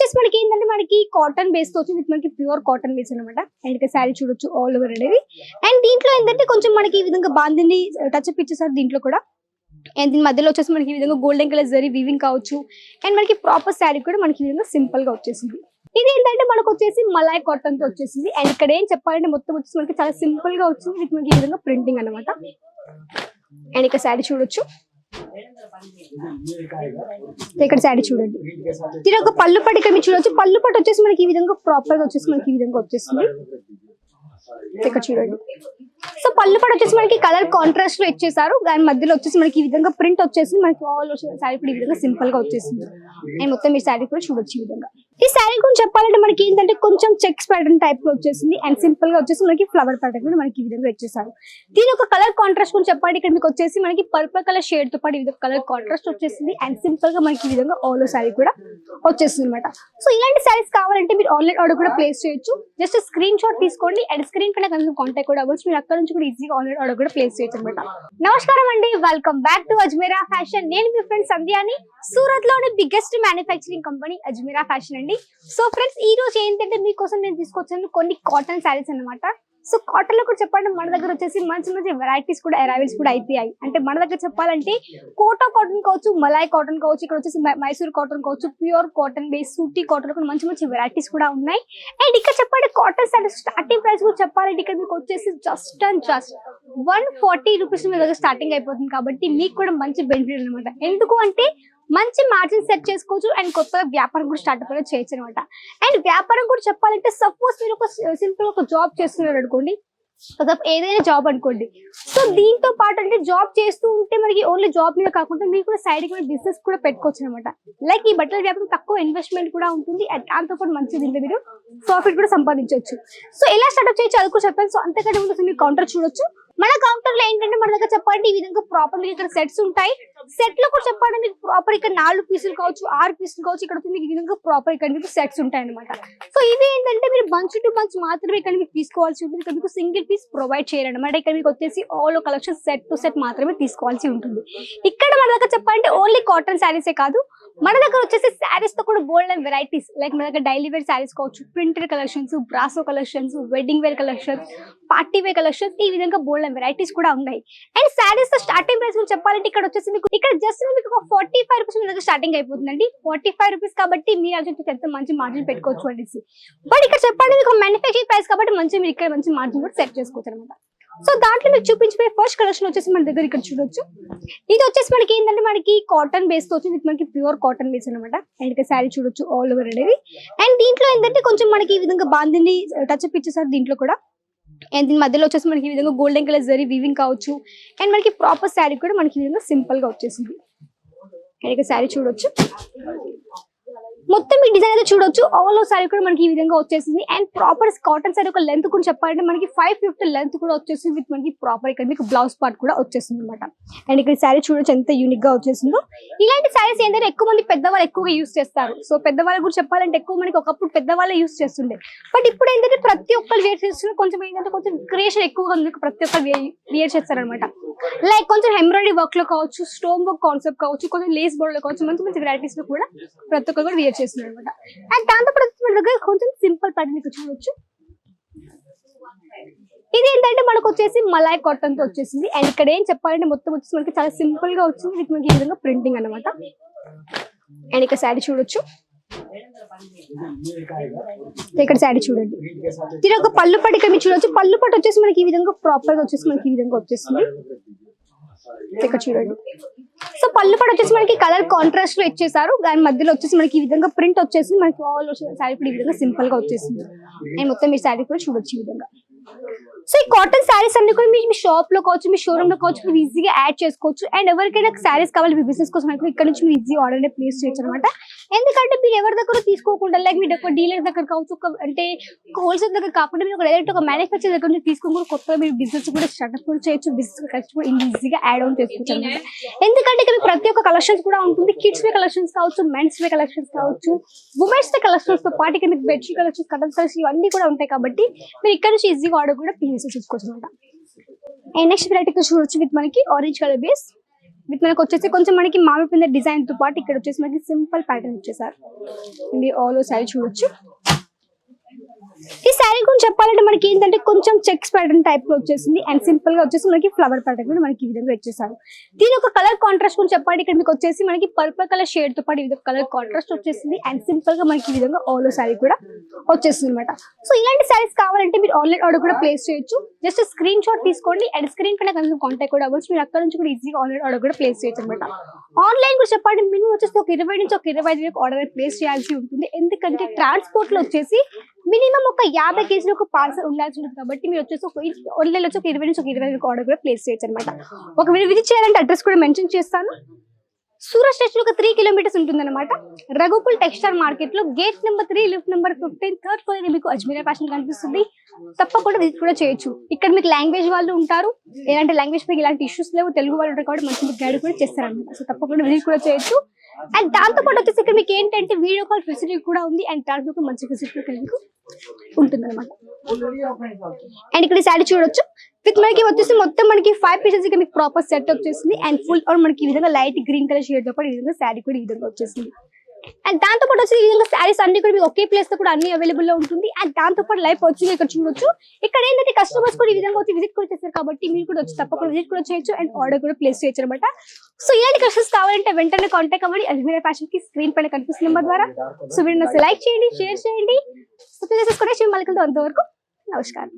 వచ్చేసి మనకి ఏంటంటే మనకి కాటన్ బేస్తో వచ్చింది మనకి ప్యూర్ కాటన్ బేస్ అనమాట అండ్ ఇక శారీ చూడొచ్చు ఆల్ ఓవర్ అనేది. అండ్ దీంట్లో ఏంటంటే కొంచెం మనకి ఈ విధంగా బాందిని uh, టచ్ అప్ ఇచ్చేసారు దీంట్లో కూడా. అండ్ దీని మధ్యలో వచ్చేసి మనకి ఈ విధంగా గోల్డెన్ కలర్ జరీ వీవింగ్ కావచ్చు. అండ్ మనకి ప్రాపర్ శారీ కూడా మనకి ఈ విధంగా సింపుల్గా వచ్చేసింది. ఇది ఏంటంటే మనకు వచ్చేసి మలాయ్ కాటన్తో వచ్చేసింది. అండ్ ఇక్కడ ఏం చెప్పాలంటే మొత్తం వచ్చేసి మనకి చాలా సింపుల్గా వచ్చింది ఇది మనకి ఈ విధంగా ప్రింటింగ్ అన్నమాట. అండ్ ఇక శారీ చూడొచ్చు. ఇక్కడ శారీ చూడండి. దీని ఒక పళ్ళు పట్టు ఇక్కడ మీరు చూడొచ్చు. పళ్ళు పట్టు వచ్చేసి మనకి ఈ విధంగా ప్రాపర్గా వచ్చేసి మనకి ఈ విధంగా వచ్చేస్తుంది. ఇక్కడ చూడండి. సో పళ్ళు పట్టు వచ్చేసి మనకి కలర్ కాంట్రాస్ట్లో ఇచ్చేసారు. దాని మధ్యలో వచ్చేసి మనకి ఈ విధంగా ప్రింట్ వచ్చేసి మనకి ఆల్ శారీ కూడా ఈ విధంగా సింపుల్గా వచ్చేసింది. అండ్ మొత్తం ఈ శారీ కూడా చూడొచ్చు ఈ విధంగా. ఈ శారీ గురించి చెప్పాలంటే మనకి ఏంటంటే కొంచెం చెక్స్ ప్యాటర్న్ టైప్లో వచ్చేసింది. అండ్ సింపుల్గా వచ్చేసి మనకి ఫ్లవర్ ప్యాటర్న్ కూడా మనకి ఈ విధంగా వచ్చేసారు. దీని ఒక కలర్ కాంట్రాస్ట్ గురించి చెప్పాలి ఇక్కడ మీకు వచ్చేసి మనకి పర్పుల్ కలర్ షేడ్తో పాటు ఈ కలర్ కాంట్రాస్ట్ వచ్చేసింది. అండ్ సింపుల్గా మనకి ఈ విధంగా ఆల్ శారీ కూడా వచ్చేస్తుంది అనమాట సో ఇలాంటి శారీస్ కావాలంటే మీరు ఆన్లైన్ ఆర్డర్ కూడా ప్లేస్ చేయొచ్చు. జస్ట్ స్క్రీన్ షాట్ తీసుకోండి. అండ్ స్క్రీన్ పైన కనుక కాంటాక్ట్ కూడా అవ్వచ్చు. మీరు అక్కడ నుంచి కూడా ఈజీగా ఆన్లైన్ ఆర్డర్ కూడా ప్లేస్ చేయొచ్చు అనమాట నమస్కారం అండి. Welcome back to Ajmera fashion నేను మీ ఫ్రెండ్ సంధ్యాని. సూరత్లోని biggest manufacturing company Ajmera fashion అండి. సో ఫ్రెండ్స్ ఈ రోజు ఏంటంటే మీకోసం నేను తీసుకొచ్చాను కొన్ని కాటన్ శారీస్ అన్నమాట. సో కాటన్లో కూడా చెప్పండి మన దగ్గర వచ్చేసి మంచి మంచి వెరైటీస్ కూడా అరైవల్స్ కూడా అయిపోయాయి. అంటే మన దగ్గర చెప్పాలంటే కోటా కాటన్ కావచ్చు మలాయ్ కాటన్ కావచ్చు ఇక్కడ వచ్చేసి మైసూర్ కాటన్ కావచ్చు ప్యూర్ కాటన్ బేస్ సూటీ కాటన్ కూడా మంచి మంచి వెరైటీస్ కూడా ఉన్నాయి. అండ్ ఇక్కడ చెప్పండి కాటన్ శారీస్ స్టార్టింగ్ ప్రైస్ కూడా చెప్పాలంటే ఇక్కడ మీకు వచ్చేసి just and just one forty rupees మీ దగ్గర స్టార్టింగ్ అయిపోతుంది కాబట్టి మీకు కూడా మంచి బెనిఫిట్ అనమాట ఎందుకు అంటే మంచి మార్జిన్ సెట్ చేసుకోవచ్చు అండ్ కొత్తగా వ్యాపారం కూడా స్టార్ట్ కూడా చేయొచ్చు అనమాట అండ్ వ్యాపారం కూడా చెప్పాలంటే సపోజ్ మీరు ఒక సింపుల్ ఒక జాబ్ చేస్తున్నారు అనుకోండి. ఏదైనా జాబ్ అనుకోండి. సో దీంతో పాటు అంటే జాబ్ చేస్తూ ఉంటే మనకి ఓన్లీ జాబ్ మీద కాకుండా మీరు కూడా సైడ్కి బిజినెస్ కూడా పెట్టుకోవచ్చు అనమాట లైక్ ఈ బట్టల వ్యాపారం తక్కువ ఇన్వెస్ట్మెంట్ కూడా ఉంటుంది and దాంతో పాటు మంచి దీంట్లో మీరు ప్రాఫిట్ కూడా సంపాదించవచ్చు. సో ఎలా స్టార్ట్అప్ చేయొచ్చు అది కూడా చెప్పాను. సో అంతకంటే ముందు మీరు కౌంటర్ చూడొచ్చు. మన కౌంటర్లో ఏంటంటే మన దగ్గర చెప్పండి ఈ విధంగా ప్రాపర్ మీకు ఇక్కడ సెట్స్ ఉంటాయి. సెట్లో కూడా చెప్పండి మీకు ప్రాపర్ ఇక్కడ నాలుగు పీసులు కావచ్చు ఆరు పీసులు కావచ్చు ఇక్కడ మీకు ఈ విధంగా ప్రాపర్ ఇక్కడ మీకు సెట్స్ ఉంటాయి అనమాట సో ఇవి ఏంటంటే మీరు బంచ్ టు బంచ్ మాత్రమే ఇక్కడ మీకు తీసుకోవాల్సి ఉంటుంది. ఇక్కడ మీకు సింగిల్ పీస్ ప్రొవైడ్ చేయాలన్నమాట ఇక్కడ మీకు వచ్చేసి all collection set to set మాత్రమే తీసుకోవాల్సి ఉంటుంది. ఇక్కడ మన దగ్గర చెప్పాలంటే ఓన్లీ కాటన్ శారీసే కాదు మన దగ్గర వచ్చేసి శారీస్తో కూడా బోల్డ్ అండ్ వెరైటీస్ లైక్ మన దగ్గర డైలీ వేర్ శారీస్ కావచ్చు printed collections brasso collections wedding wear collections party wear collections ఈ విధంగా బోల్డ్ అండ్ వెరైటీస్ కూడా ఉన్నాయి. అండ్ శారీస్తో స్టార్టింగ్ ప్రైస్ గురించి చెప్పాలంటే ఇక్కడ వచ్చేసి మీకు ఇక్కడ జస్ట్ మీకు ఒక ఫార్టీ ఫైవ్ రూపీస్ మీ దగ్గర స్టార్టింగ్ అయిపోతుందండి. ఫార్టీ ఫైవ్ రూపీస్ కాబట్టి మీరు అసలు ఎంత మంచి మార్జిన్ పెట్టుకోవచ్చు అనేసి. బట్ ఇక్కడ చెప్పండి మీకు మ్యానుఫ్యాక్చరింగ్ ప్రైస్ కాబట్టి మంచి మీరు ఇక్కడ మంచి మార్జిన్ కూడా సెట్ చేసుకోవచ్చు అనమాట సో దాంట్లో మీకు చూపించిపోయే ఫస్ట్ కలెక్షన్ వచ్చేసి మన దగ్గర ఇక్కడ చూడొచ్చు. ఇది వచ్చేసి మనకి ఏంటంటే మనకి కాటన్ బేస్తో వచ్చింది. మనకి ప్యూర్ కాటన్ బేస్ అనమాట అండ్ ఇక శారీ చూడొచ్చు ఆల్ ఓవర్ అనేది. అండ్ దీంట్లో ఏంటంటే కొంచెం మనకి ఈ విధంగా బాందిని uh, టచ్ అప్ ఇచ్చేసారు దీంట్లో కూడా. అండ్ దీని మధ్యలో వచ్చేసి మనకి ఈ విధంగా గోల్డెన్ కలర్ జరీ వీవింగ్ కావచ్చు. అండ్ మనకి ప్రాపర్ శారీ కూడా మనకి ఈ విధంగా సింపుల్గా వచ్చేసింది. అండ్ ఇక శారీ చూడొచ్చు. మొత్తం ఈ డిజైన్ అయితే చూడొచ్చు. ఆల్ ఓ శారీ కూడా మనకి ఈ విధంగా వచ్చేసింది. అండ్ ప్రాపర్ కాటన్ సారీ ఒక లెంత్ కూడా చెప్పాలంటే మనకి ఫైవ్ ఫిఫ్టీ లెంత్ కూడా వచ్చేసింది విత్ మనకి ప్రాపర్ ఇక్కడ మీకు బ్లౌజ్ పార్ట్ కూడా వచ్చేసింది అనమాట అండ్ ఇక్కడ సారీ చూడొచ్చు ఎంత యూనిక్గా వచ్చేసిందో. ఇలాంటి శారీస్ ఏంటంటే ఎక్కువ మంది పెద్దవాళ్ళు ఎక్కువగా యూస్ చేస్తారు. సో పెద్దవాళ్ళు కూడా చెప్పాలంటే ఎక్కువ మనకి ఒకప్పుడు పెద్దవాళ్ళే యూస్ చేస్తుండే. బట్ ఇప్పుడు ఏంటంటే ప్రతి ఒక్కరు వేర్ చేస్తున్నారు కొంచెం ఏంటంటే కొంచెం క్రియేషన్ ఎక్కువగా ఉంది. ప్రతి ఒక్కరు వేర్ చేస్తారు అనమాట లైక్ కొంచెం ఎంబ్రాయిడరీ వర్క్లో కావచ్చు స్టోన్ వర్క్ కాన్సెప్ట్ కావచ్చు కొంచెం లేస్ బోర్డ్లో కావచ్చు మంచి మంచి వెరైటీస్లో కూడా ప్రతి ఒక్కరు కూడా వేర్ చేస్తున్నారు అనమాట. అండ్ దాంతో పాటు మన దగ్గర కొంచెం సింపుల్ ప్యాటర్న్ ఇక్కడ చూడొచ్చు. ఇది ఏంటంటే మనకు వచ్చేసి మలాయ్ కాటన్తో వచ్చేసింది. అండ్ ఇక్కడ ఏం చెప్పాలంటే మొత్తం వచ్చేసి మనకి చాలా సింపుల్గా వచ్చింది. ఇది మనకి ఈ విధంగా ప్రింటింగ్ అన్నమాట అండ్ ఇక్కడ శారీ చూడొచ్చు. ఇక్కడ శారీ చూడండి. దీని ఒక పళ్ళు పట్టు ఇక్కడ మీరు చూడొచ్చు. పళ్ళు పట్టు వచ్చేసి మనకి ఈ విధంగా ప్రాపర్గా వచ్చేసి మనకి ఈ విధంగా వచ్చేస్తుంది ఇక్కడ చూడండి. పళ్ళు కూడా వచ్చేసి మనకి కలర్ కాంట్రాస్ట్లో ఇచ్చేసారు. దాని మధ్యలో వచ్చేసి మనకి ఈ విధంగా ప్రింట్ వచ్చేసి మనకి ఆల్ శారీ కూడా ఈ విధంగా సింపుల్గా వచ్చేసింది. అండ్ మొత్తం ఈ శారీ కూడా చూడొచ్చు ఈ విధంగా. సో ఈ కాటన్ శారీస్ అన్ని కూడా మీ- మీ షాప్లో కావచ్చు మీ షోరూమ్లో కావచ్చు మీరు ఈజీగా యాడ్ చేసుకోవచ్చు. అండ్ ఎవరికైనా శారీస్ కావాలి మీ బిజినెస్ కోసం అనుకుంటే ఇక్కడ నుంచి మీరు ఈజీ ఆర్డర్ ప్లేస్ చేయొచ్చు అనమాట ఎందుకంటే మీరు ఎవరి దగ్గర తీసుకోకుండా లైక్ మీరు ఒక డీలర్ దగ్గర కావచ్చు ఒక అంటే హోల్సేల్ దగ్గర కాకుండా మీరు ఒక డైరెక్ట్ ఒక మ్యానుఫ్యాక్చర్ దగ్గర నుంచి తీసుకొని కూడా కొత్తగా మీరు బిజినెస్ కూడా స్టార్ట్అప్ కూడా చేయొచ్చు బిజినెస్ ఖర్చు కూడా ఈజీగా యాడ్ ఆన్ చేసుకోవచ్చు అనమాట ఎందుకంటే ఇక్కడ ప్రతి ఒక్క కలెక్షన్స్ కూడా ఉంటుంది. కిడ్స్ వే కలెక్షన్స్ కావచ్చు మెన్స్ వే కలెక్షన్స్ కావచ్చు ఉమెన్స్ వే కలెక్షన్స్తో పాటు ఇక్కడ మీకు బెడ్షీట్ కలెక్షన్స్ కటన్ కలెక్షన్స్ ఇవన్నీ కూడా ఉంటాయి కాబట్టి మీరు ఇక్కడ నుంచి ఈజీగా ఆర్డర్ కూడా బేస్ చూసుకోవచ్చు అనమాట అండ్ నెక్స్ట్ వెరైటీ చూడొచ్చు విత్ మనకి ఆరెంజ్ కలర్ బేస్ విత్ మనకు వచ్చేసి కొంచెం మనకి మామిడి పిందె డిజైన్తో పాటు ఇక్కడ వచ్చేసి మనకి సింపుల్ ప్యాటర్న్ ఇచ్చేసారు ఇది ఆల్ సైడ్ చూడొచ్చు ఈ శారీ గురించి చెప్పాలంటే మనకి ఏంటంటే కొంచెం చెక్స్ ప్యాటర్న్ టైప్లో వచ్చేసింది అండ్ సింపుల్గా వచ్చేసి మనకి ఫ్లవర్ ప్యాటర్న్ కూడా మనకి ఈ విధంగా వచ్చేసారు. దీని ఒక కలర్ కాంట్రాస్ట్ గురించి చెప్పాలి ఇక్కడ మీకు వచ్చేసి మనకి పర్పుల్ కలర్ షేడ్తో పాటు ఈ విధంగా కలర్ కాంట్రాస్ట్ వచ్చేసింది అండ్ సింపుల్గా మనకి ఈ విధంగా ఆలో శారీ కూడా వచ్చేసింది అనమాట సో ఇలాంటి శారీస్ కావాలంటే మీరు ఆన్లైన్ ఆర్డర్ కూడా ప్లేస్ చేయొచ్చు. జస్ట్ స్క్రీన్ షాట్ తీసుకోండి అండ్ స్క్రీన్ పైన కనుక కాంటాక్ట్ కూడా అవ్వచ్చు. మీరు అక్కడ నుంచి కూడా ఈజీగా ఆన్లైన్ ఆర్డర్ కూడా ప్లేస్ చేయొచ్చు అనమాట ఆన్లైన్ కూడా చెప్పండి మినిమం వచ్చేసి ఒక ఇరవై నుంచి ఒక ఇరవై ఐదు ఆర్డర్ ప్లేస్ చేయాల్సి ఉంటుంది. ఎందుకంటే ట్రాన్స్పోర్ట్లో వచ్చేసి మినిమం ఒక యాభై కేజీలు ఒక పార్సల్ ఉండాల్సి ఉంటుంది కాబట్టి మీరు వచ్చేసి ఒక ఆన్లైన్ వచ్చి ఒక ఇరవై నుంచి ఒక ఇరవై ఐదు ఆర్డర్ కూడా ప్లేస్ చేయొచ్చు అనమాట ఒకవేళ విజిట్ చేయాలంటే అడ్రస్ కూడా మెన్షన్ చేస్తాను. సూరత్ స్టేషన్ ఒక త్రీ కిలోమీటర్స్ ఉంటుంది అనమాట రఘుకుల్ టెక్స్టైల్ మార్కెట్లో gate number three lift number fifteen third floor మీకు అజ్మీరా ఫ్యాషన్ కనిపిస్తుంది. తప్పకుండా విజిట్ కూడా చేయొచ్చు. ఇక్కడ మీకు లాంగ్వేజ్ వాళ్ళు ఉంటారు. ఎలాంటి లాంగ్వేజ్ మీకు ఇలాంటి ఇష్యూస్ లేవు. తెలుగు వాళ్ళు ఉంటారు కాబట్టి మంచి గైడ్ కూడా చేస్తారన్నమాట. సో తప్పకుండా విజిట్ కూడా చేయొచ్చు. అండ్ దాంతో పాటు వచ్చేసి ఇక్కడ మీకు ఏంటంటే వీడియో కాల్ ఫెసిలిటీ కూడా ఉంది. అండ్ దాంట్లో ఒక మంచి ఫెసిలిటీ మీకు ఉంటుంది అనమాట అండ్ ఇక్కడ శారీ చూడొచ్చు. విత్ మనకి వచ్చేసి మొత్తం మనకి ఫైవ్ పీసెస్ ఇక మీకు ప్రాపర్ సెట్ వచ్చేసింది అండ్ ఫుల్ ఆర్ మనకి ఈ విధంగా లైట్ గ్రీన్ కలర్ షేడ్తో పాటు ఈ విధంగా శారీ కూడా ఈ విధంగా వచ్చేసింది. అండ్ దాంతో పాటు వచ్చి ఈ విధంగా శారీస్ అన్ని కూడా మీకు ఒకే ప్లేస్లో కూడా అన్ని అవైలబుల్లో ఉంటుంది. అండ్ దాంతో పాటు లైఫ్ వచ్చి ఇక్కడ చూడొచ్చు. ఇక్కడ ఏంటంటే కస్టమర్స్ కూడా ఈ విధంగా వచ్చి విజిట్ కూడా చేస్తారు కాబట్టి మీరు కూడా వచ్చి తప్పకుండా విజిట్ కూడా చేయొచ్చు అండ్ ఆర్డర్ కూడా ప్లేస్ చేయొచ్చు అనమాట సో ఇలాంటి కస్టమర్స్ కావాలంటే వెంటనే కాంటాక్ట్ అవ్వండి. అజ్మీరా ఫ్యాషన్కి స్క్రీన్ పైన కనిపిస్తున్న నెంబర్ ద్వారా. సో వీడియో లైక్ చేయండి షేర్ చేయండి. సబ్స్క్రైబ్ చేసుకోండి మళ్ళీ అంతవరకు నమస్కారం